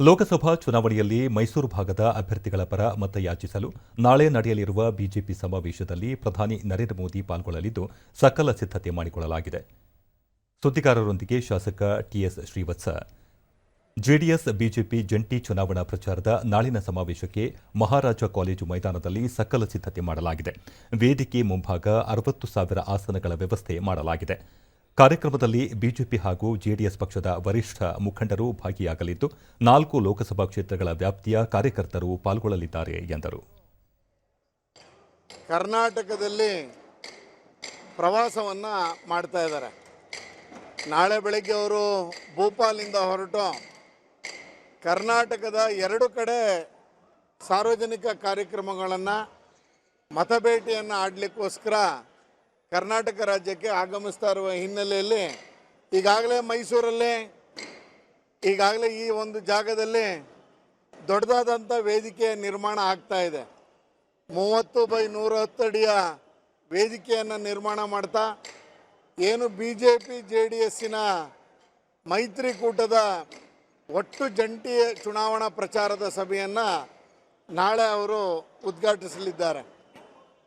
ಲೋಕಸಭಾ ಚುನಾವಣೆಯಲ್ಲಿ ಮೈಸೂರು ಭಾಗದ ಅಭ್ಯರ್ಥಿಗಳ ಪರ ಮತಯಾಚಿಸಲು ನಾಳೆ ನಡೆಯಲಿರುವ ಬಿಜೆಪಿ ಸಮಾವೇಶದಲ್ಲಿ ಪ್ರಧಾನಿ ನರೇಂದ್ರ ಮೋದಿ ಪಾಲ್ಗೊಳ್ಳಲಿದ್ದು ಸಕಲ ಸಿದ್ಧತೆ ಮಾಡಿಕೊಳ್ಳಲಾಗಿದೆ. ಸುದ್ದಿಗಾರರೊಂದಿಗೆ ಶಾಸಕ ಟಿಎಸ್ ಶ್ರೀವತ್ಸ. ಜೆಡಿಎಸ್ ಬಿಜೆಪಿ ಜಂಟಿ ಚುನಾವಣಾ ಪ್ರಚಾರದ ನಾಳಿನ ಸಮಾವೇಶಕ್ಕೆ ಮಹಾರಾಜ ಕಾಲೇಜು ಮೈದಾನದಲ್ಲಿ ಸಕಲ ಸಿದ್ಧತೆ ಮಾಡಲಾಗಿದೆ. ವೇದಿಕೆ ಮುಂಭಾಗ ಅರವತ್ತು ಸಾವಿರ ಆಸನಗಳ ವ್ಯವಸ್ಥೆ ಮಾಡಲಾಗಿದೆ. ಕಾರ್ಯಕ್ರಮದಲ್ಲಿ ಬಿಜೆಪಿ ಹಾಗೂ ಜೆಡಿಎಸ್ ಪಕ್ಷದ ವರಿಷ್ಠ ಮುಖಂಡರು ಭಾಗಿಯಾಗಲಿದ್ದು, ನಾಲ್ಕು ಲೋಕಸಭಾ ಕ್ಷೇತ್ರಗಳ ವ್ಯಾಪ್ತಿಯ ಕಾರ್ಯಕರ್ತರು ಪಾಲ್ಗೊಳ್ಳಲಿದ್ದಾರೆ ಎಂದರು. ಕರ್ನಾಟಕದಲ್ಲಿ ಪ್ರವಾಸವನ್ನು ಮಾಡ್ತಾ ಇದ್ದಾರೆ. ನಾಳೆ ಬೆಳಗ್ಗೆ ಅವರು ಭೂಪಾಲಿಂದ ಹೊರಟು ಕರ್ನಾಟಕದ ಎರಡು ಕಡೆ ಸಾರ್ವಜನಿಕ ಕಾರ್ಯಕ್ರಮಗಳನ್ನು ಮತಭೇಟಿಯನ್ನು ಆಡಲಿಕ್ಕೋಸ್ಕರ ಕರ್ನಾಟಕ ರಾಜ್ಯಕ್ಕೆ ಆಗಮಿಸ್ತಾ ಇರುವ ಹಿನ್ನೆಲೆಯಲ್ಲಿ ಈಗಾಗಲೇ ಮೈಸೂರಲ್ಲಿ, ಈಗಾಗಲೇ ಈ ಒಂದು ಜಾಗದಲ್ಲಿ ದೊಡ್ಡದಾದಂಥ ವೇದಿಕೆ ನಿರ್ಮಾಣ ಆಗ್ತಾ ಇದೆ. ಮೂವತ್ತು ಬೈ ನೂರ ಹತ್ತು ಅಡಿಯ ವೇದಿಕೆಯನ್ನು ನಿರ್ಮಾಣ ಮಾಡ್ತಾ, ಏನು B J P J D ಎಸ್ಸಿನ ಮೈತ್ರಿಕೂಟದ ಒಟ್ಟು ಜಂಟಿ ಚುನಾವಣಾ ಪ್ರಚಾರದ ಸಭೆಯನ್ನು ನಾಳೆ ಅವರು ಉದ್ಘಾಟಿಸಲಿದ್ದಾರೆ.